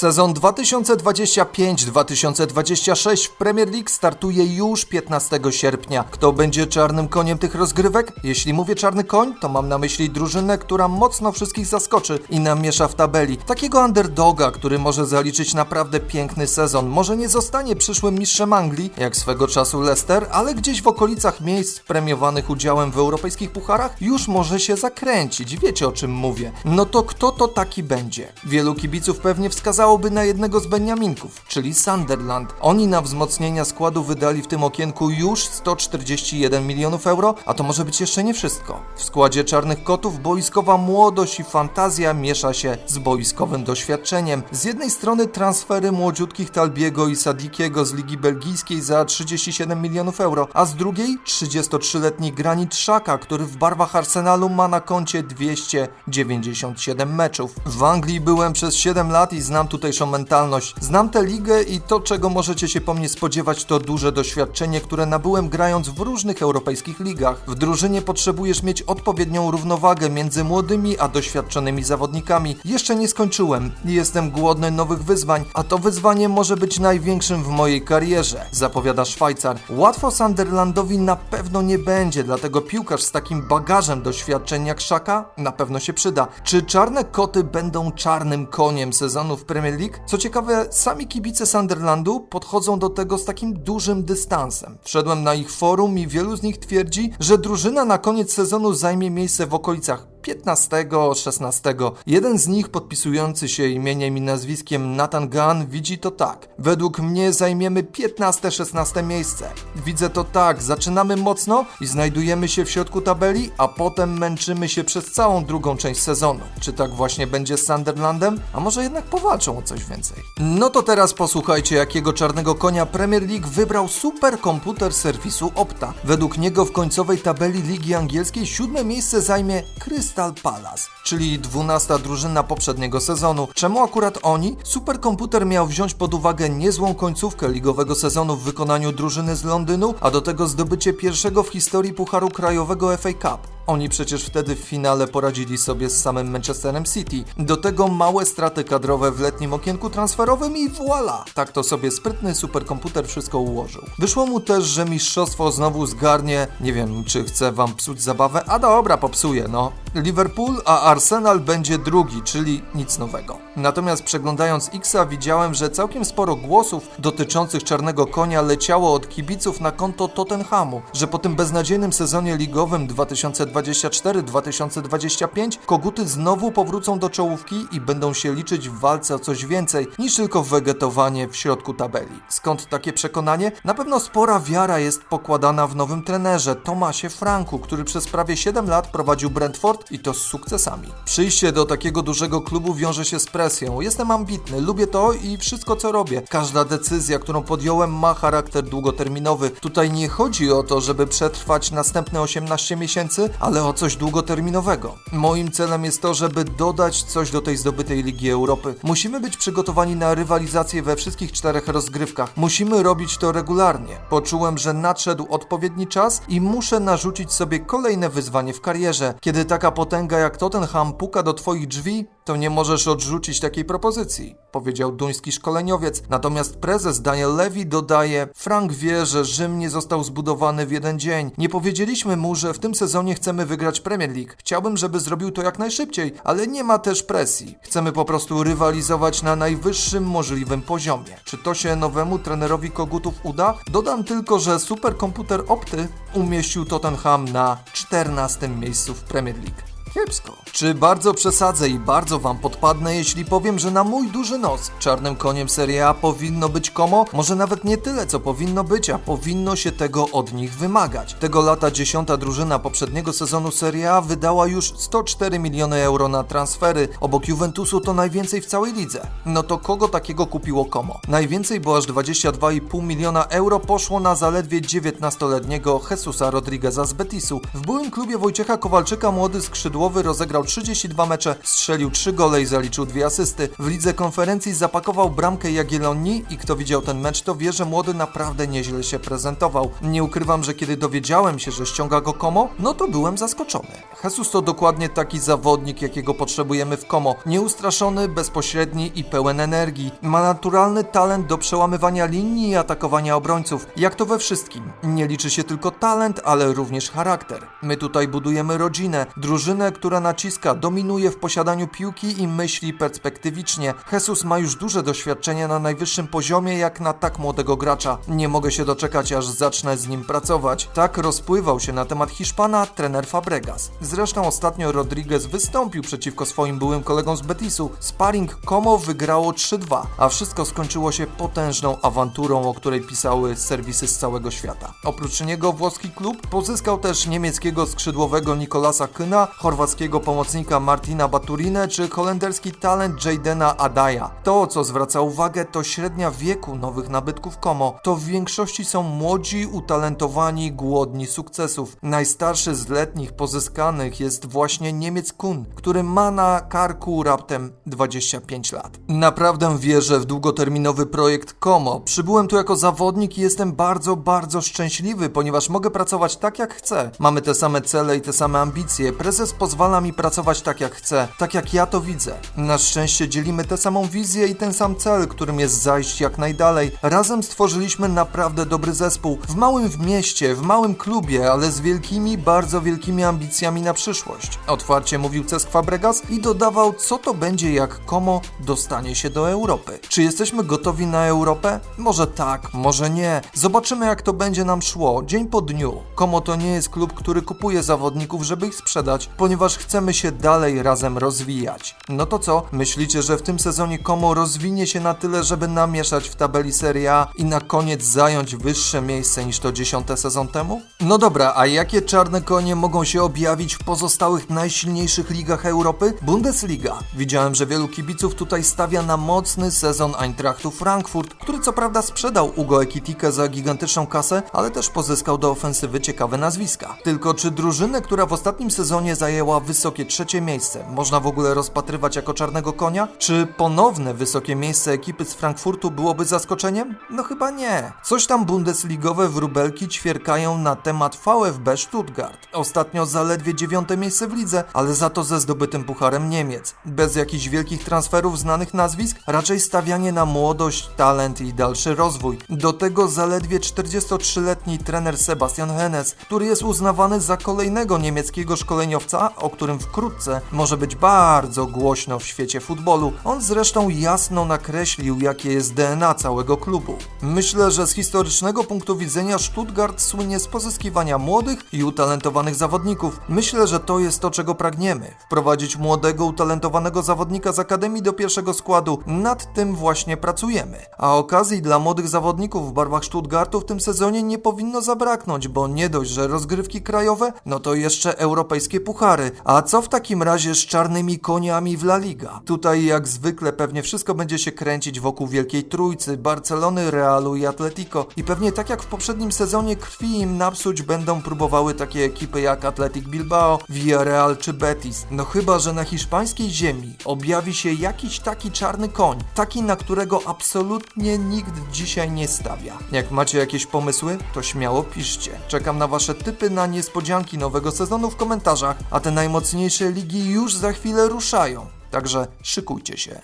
Sezon 2025-2026 w Premier League startuje już 15 sierpnia. Kto będzie czarnym koniem tych rozgrywek? Jeśli mówię czarny koń, to mam na myśli drużynę, która mocno wszystkich zaskoczy i namiesza w tabeli. Takiego underdoga, który może zaliczyć naprawdę piękny sezon. Może nie zostanie przyszłym mistrzem Anglii, jak swego czasu Leicester, ale gdzieś w okolicach miejsc premiowanych udziałem w europejskich pucharach już może się zakręcić. Wiecie o czym mówię. No to kto to taki będzie? Wielu kibiców pewnie wskazałoby na jednego z Beniaminków, czyli Sunderland. Oni na wzmocnienia składu wydali w tym okienku już 141 milionów euro, a to może być jeszcze nie wszystko. W składzie Czarnych Kotów boiskowa młodość i fantazja miesza się z boiskowym doświadczeniem. Z jednej strony transfery młodziutkich Talbiego i Sadikiego z Ligi Belgijskiej za 37 milionów euro, a z drugiej 33-letni Granit Szaka, który w barwach Arsenalu ma na koncie 297 meczów. W Anglii byłem przez 7 lat i znam tutejszą mentalność. Znam tę ligę i to, czego możecie się po mnie spodziewać, to duże doświadczenie, które nabyłem grając w różnych europejskich ligach. W drużynie potrzebujesz mieć odpowiednią równowagę między młodymi a doświadczonymi zawodnikami. Jeszcze nie skończyłem jestem głodny nowych wyzwań, a to wyzwanie może być największym w mojej karierze, zapowiada Szwajcar. Łatwo Sunderlandowi na pewno nie będzie, dlatego piłkarz z takim bagażem doświadczeń jak Szaka na pewno się przyda. Czy czarne koty będą czarnym koniem sezonu w Premier League? Co ciekawe, sami kibice Sunderlandu podchodzą do tego z takim dużym dystansem. Wszedłem na ich forum i wielu z nich twierdzi, że drużyna na koniec sezonu zajmie miejsce w okolicach 15, 16. Jeden z nich, podpisujący się imieniem i nazwiskiem Nathan Gunn, widzi to tak. Według mnie zajmiemy 15-16 miejsce. Widzę to tak, zaczynamy mocno i znajdujemy się w środku tabeli, a potem męczymy się przez całą drugą część sezonu. Czy tak właśnie będzie z Sunderlandem? A może jednak powalczą o coś więcej? No to teraz posłuchajcie, jakiego czarnego konia Premier League wybrał superkomputer serwisu Opta. Według niego w końcowej tabeli Ligi Angielskiej siódme miejsce zajmie Crystal Palace, czyli 12 drużyna poprzedniego sezonu. Czemu akurat oni? Superkomputer miał wziąć pod uwagę niezłą końcówkę ligowego sezonu w wykonaniu drużyny z Londynu, a do tego zdobycie pierwszego w historii Pucharu Krajowego FA Cup. Oni przecież wtedy w finale poradzili sobie z samym Manchesterem City. Do tego małe straty kadrowe w letnim okienku transferowym i voila! Tak to sobie sprytny superkomputer wszystko ułożył. Wyszło mu też, że mistrzostwo znowu zgarnie, nie wiem czy chce wam psuć zabawę, a dobra, popsuje, no. Liverpool, a Arsenal będzie drugi, czyli nic nowego. Natomiast przeglądając Xa widziałem, że całkiem sporo głosów dotyczących czarnego konia leciało od kibiców na konto Tottenhamu, że po tym beznadziejnym sezonie ligowym 2024-2025 koguty znowu powrócą do czołówki i będą się liczyć w walce o coś więcej niż tylko wegetowanie w środku tabeli. Skąd takie przekonanie? Na pewno spora wiara jest pokładana w nowym trenerze Tomasie Franku, który przez prawie 7 lat prowadził Brentford i to z sukcesami. Przyjście do takiego dużego klubu wiąże się z presją. Jestem ambitny, lubię to i wszystko co robię. Każda decyzja, którą podjąłem ma charakter długoterminowy. Tutaj nie chodzi o to, żeby przetrwać następne 18 miesięcy, ale o coś długoterminowego. Moim celem jest to, żeby dodać coś do tej zdobytej Ligi Europy. Musimy być przygotowani na rywalizację we wszystkich czterech rozgrywkach. Musimy robić to regularnie. Poczułem, że nadszedł odpowiedni czas i muszę narzucić sobie kolejne wyzwanie w karierze. Kiedy taka potęga jak Tottenham puka do twoich drzwi, to nie możesz odrzucić takiej propozycji, powiedział duński szkoleniowiec. Natomiast prezes Daniel Levy dodaje: Frank wie, że Rzym nie został zbudowany w jeden dzień. Nie powiedzieliśmy mu, że w tym sezonie chcemy wygrać Premier League. Chciałbym, żeby zrobił to jak najszybciej, ale nie ma też presji. Chcemy po prostu rywalizować na najwyższym możliwym poziomie. Czy to się nowemu trenerowi Kogutów uda? Dodam tylko, że superkomputer Opty umieścił Tottenham na 14 miejscu w Premier League. Kiepsko. Czy bardzo przesadzę i bardzo wam podpadnę, jeśli powiem, że na mój duży nos czarnym koniem Serie A powinno być Como? Może nawet nie tyle, co powinno być, a powinno się tego od nich wymagać. Tego lata dziesiąta drużyna poprzedniego sezonu Serie A wydała już 104 miliony euro na transfery. Obok Juventusu to najwięcej w całej lidze. No to kogo takiego kupiło Como? Najwięcej, bo aż 22,5 miliona euro poszło na zaledwie 19-letniego Jesusa Rodrigueza z Betisu. W byłym klubie Wojciecha Kowalczyka młody skrzydłowy skrzydłowy rozegrał 32 mecze, strzelił 3 gole i zaliczył 2 asysty. W lidze konferencji zapakował bramkę Jagiellonii i kto widział ten mecz, to wie, że młody naprawdę nieźle się prezentował. Nie ukrywam, że kiedy dowiedziałem się, że ściąga go Komo, no to byłem zaskoczony. Jesus to dokładnie taki zawodnik, jakiego potrzebujemy w Komo. Nieustraszony, bezpośredni i pełen energii. Ma naturalny talent do przełamywania linii i atakowania obrońców. Jak to we wszystkim. Nie liczy się tylko talent, ale również charakter. My tutaj budujemy rodzinę, drużynę, która naciska, dominuje w posiadaniu piłki i myśli perspektywicznie. Jesus ma już duże doświadczenie na najwyższym poziomie, jak na tak młodego gracza. Nie mogę się doczekać, aż zacznę z nim pracować. Tak rozpływał się na temat Hiszpana trener Fabregas. Zresztą ostatnio Rodriguez wystąpił przeciwko swoim byłym kolegom z Betisu. Sparring Como wygrało 3-2, a wszystko skończyło się potężną awanturą, o której pisały serwisy z całego świata. Oprócz niego włoski klub pozyskał też niemieckiego skrzydłowego Nikolasa Kyna, chorwackiego pomocnika Martina Baturinę czy holenderski talent Jadena Adaya. To, co zwraca uwagę, to średnia wieku nowych nabytków Como. To w większości są młodzi, utalentowani, głodni sukcesów. Najstarszy z letnich pozyskanych jest właśnie Niemiec Kun, który ma na karku raptem 25 lat. Naprawdę wierzę w długoterminowy projekt Como. Przybyłem tu jako zawodnik i jestem bardzo, bardzo szczęśliwy, ponieważ mogę pracować tak jak chcę. Mamy te same cele i te same ambicje. Prezes pozwala mi pracować tak jak chcę, tak jak ja to widzę. Na szczęście dzielimy tę samą wizję i ten sam cel, którym jest zajść jak najdalej. Razem stworzyliśmy naprawdę dobry zespół. W małym w mieście, w małym klubie, ale z wielkimi, bardzo wielkimi ambicjami na przyszłość. Otwarcie mówił Cesc Fabregas i dodawał, co to będzie jak Como dostanie się do Europy. Czy jesteśmy gotowi na Europę? Może tak, może nie. Zobaczymy jak to będzie nam szło, dzień po dniu. Como to nie jest klub, który kupuje zawodników, żeby ich sprzedać, ponieważ chcemy się dalej razem rozwijać. No to co? Myślicie, że w tym sezonie Como rozwinie się na tyle, żeby namieszać w tabeli Serie A i na koniec zająć wyższe miejsce niż to dziesiąte sezon temu? No dobra, a jakie czarne konie mogą się objawić w pozostałych najsilniejszych ligach Europy? Bundesliga. Widziałem, że wielu kibiców tutaj stawia na mocny sezon Eintrachtu Frankfurt, który co prawda sprzedał Ugo Ekitike za gigantyczną kasę, ale też pozyskał do ofensywy ciekawe nazwiska. Tylko czy drużynę, która w ostatnim sezonie zajęła wysokie trzecie miejsce, można w ogóle rozpatrywać jako czarnego konia? Czy ponowne wysokie miejsce ekipy z Frankfurtu byłoby zaskoczeniem? No chyba nie. Coś tam bundesligowe wróbelki ćwierkają na temat VfB Stuttgart. Ostatnio zaledwie dziewiąte miejsce w lidze, ale za to ze zdobytym pucharem Niemiec. Bez jakichś wielkich transferów znanych nazwisk, raczej stawianie na młodość, talent i dalszy rozwój. Do tego zaledwie 43-letni trener Sebastian Hennes, który jest uznawany za kolejnego niemieckiego szkoleniowca, o którym wkrótce może być bardzo głośno w świecie futbolu. On zresztą jasno nakreślił, jakie jest DNA całego klubu. Myślę, że z historycznego punktu widzenia Stuttgart słynie z pozyskiwania młodych i utalentowanych zawodników. Myślę, że to jest to, czego pragniemy. Wprowadzić młodego, utalentowanego zawodnika z akademii do pierwszego składu. Nad tym właśnie pracujemy. A okazji dla młodych zawodników w barwach Stuttgartu w tym sezonie nie powinno zabraknąć, bo nie dość, że rozgrywki krajowe, no to jeszcze europejskie puchary. A co w takim razie z czarnymi koniami w La Liga? Tutaj jak zwykle pewnie wszystko będzie się kręcić wokół Wielkiej Trójcy, Barcelony, Realu i Atletico. I pewnie tak jak w poprzednim sezonie krwi im napsuć będą próbowały takie ekipy jak Athletic Bilbao, Villarreal czy Betis. No chyba, że na hiszpańskiej ziemi objawi się jakiś taki czarny koń, taki na którego absolutnie nikt dzisiaj nie stawia. Jak macie jakieś pomysły, to śmiało piszcie. Czekam na wasze typy na niespodzianki nowego sezonu w komentarzach, a najmocniejsze ligi już za chwilę ruszają. Także szykujcie się.